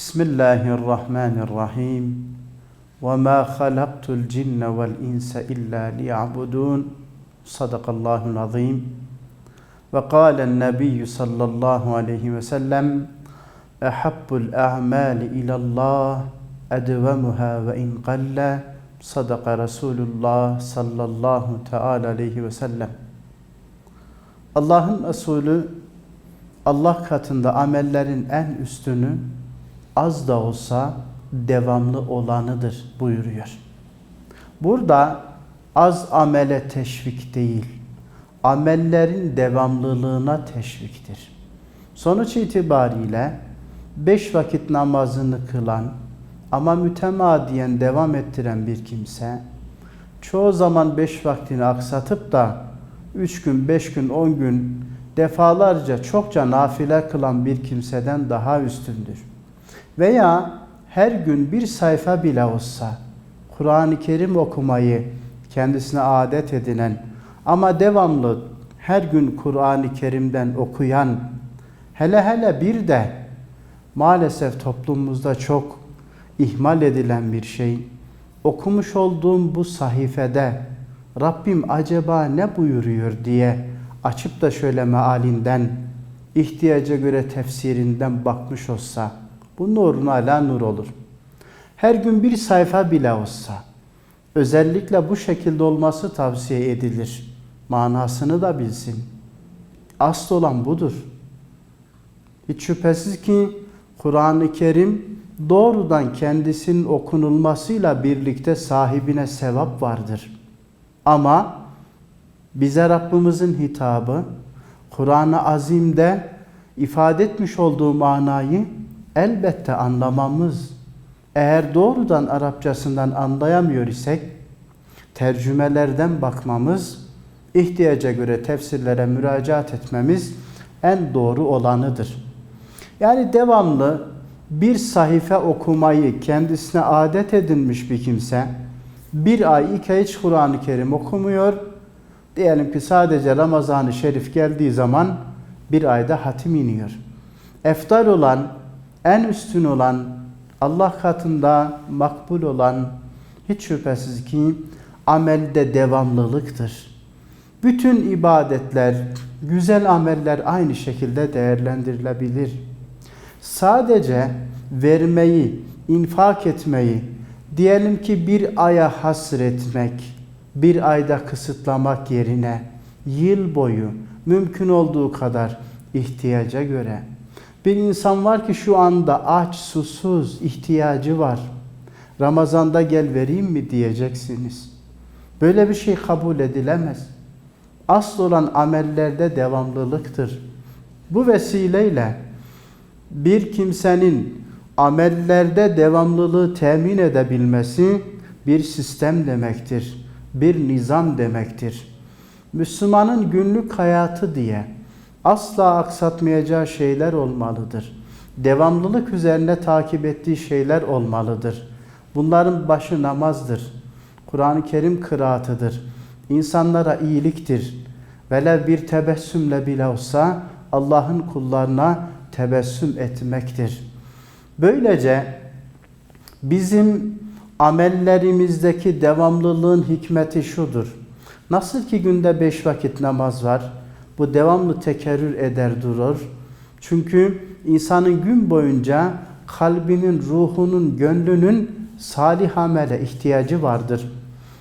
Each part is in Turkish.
Bismillahirrahmanirrahim. Ve ma halaktul cinne vel insa illa liya'budun. Sadakallahul azim. Ve kâlen nebiyyü sallallahu aleyhi ve sellem Ehabbul a'mali ilallah edvemuha ve in qalle Sadaka Resulullah sallallahu teala aleyhi ve sellem. Allah'ın Resulü Allah katında amellerin en üstünü az da olsa devamlı olanıdır buyuruyor. Burada az amele teşvik değil, amellerin devamlılığına teşviktir. Sonuç itibariyle beş vakit namazını kılan ama mütemadiyen devam ettiren bir kimse, çoğu zaman beş vaktini aksatıp da üç gün, beş gün, on gün defalarca çokça nafile kılan bir kimseden daha üstündür. Veya her gün bir sayfa bile olsa Kur'an-ı Kerim okumayı kendisine adet edinen ama devamlı her gün Kur'an-ı Kerim'den okuyan hele hele bir de maalesef toplumumuzda çok ihmal edilen bir şey okumuş olduğum bu sayfede Rabbim acaba ne buyuruyor diye açıp da şöyle mealinden ihtiyaca göre tefsirinden bakmış olsa bu nurun ala nur olur. Her gün bir sayfa bile olsa özellikle bu şekilde olması tavsiye edilir. Manasını da bilsin. Asıl olan budur. Hiç şüphesiz ki Kur'an-ı Kerim doğrudan kendisinin okunulmasıyla birlikte sahibine sevap vardır. Ama bize Rabbimizin hitabı Kur'an-ı Azim'de ifade etmiş olduğu manayı elbette anlamamız. Eğer doğrudan Arapçasından anlayamıyor isek tercümelerden bakmamız, ihtiyaca göre tefsirlere müracaat etmemiz en doğru olanıdır. Yani devamlı bir sahife okumayı kendisine adet edinmiş bir kimse bir ay, iki ay hiç Kur'an-ı Kerim okumuyor. Diyelim ki sadece Ramazan-ı Şerif geldiği zaman bir ayda hatim iniyor. Eftal olan, en üstün olan, Allah katında makbul olan hiç şüphesiz ki amelde devamlılıktır. Bütün ibadetler, güzel ameller aynı şekilde değerlendirilebilir. Sadece vermeyi, infak etmeyi, diyelim ki bir aya hasretmek, bir ayda kısıtlamak yerine yıl boyu mümkün olduğu kadar ihtiyaca göre bir insan var ki şu anda aç, susuz, ihtiyacı var. Ramazanda gel vereyim mi diyeceksiniz. Böyle bir şey kabul edilemez. Asıl olan amellerde devamlılıktır. Bu vesileyle bir kimsenin amellerde devamlılığı temin edebilmesi bir sistem demektir. Bir nizam demektir. Müslümanın günlük hayatı diye asla aksatmayacağı şeyler olmalıdır. Devamlılık üzerine takip ettiği şeyler olmalıdır. Bunların başı namazdır. Kur'an-ı Kerim kıraatıdır. İnsanlara iyiliktir. Velev bir tebessümle bile olsa Allah'ın kullarına tebessüm etmektir. Böylece bizim amellerimizdeki devamlılığın hikmeti şudur. Nasıl ki günde beş vakit namaz var, bu devamlı tekerrür eder durur. Çünkü insanın gün boyunca kalbinin, ruhunun, gönlünün salih amele ihtiyacı vardır.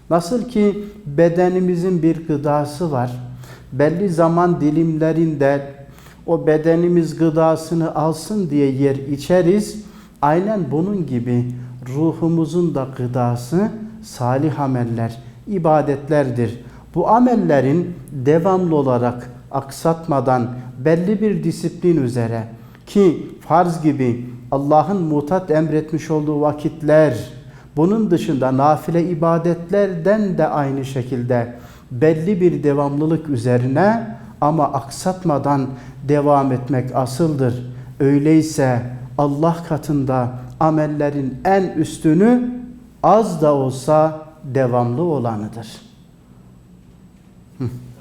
Nasıl ki bedenimizin bir gıdası var. Belli zaman dilimlerinde o bedenimiz gıdasını alsın diye yer içeriz. Aynen bunun gibi ruhumuzun da gıdası salih ameller, ibadetlerdir. Bu amellerin devamlı olarak aksatmadan belli bir disiplin üzere ki farz gibi Allah'ın mutat emretmiş olduğu vakitler, bunun dışında nafile ibadetlerden de aynı şekilde belli bir devamlılık üzerine ama aksatmadan devam etmek asıldır. Öyleyse Allah katında amellerin en üstünü az da olsa devamlı olanıdır. Hı.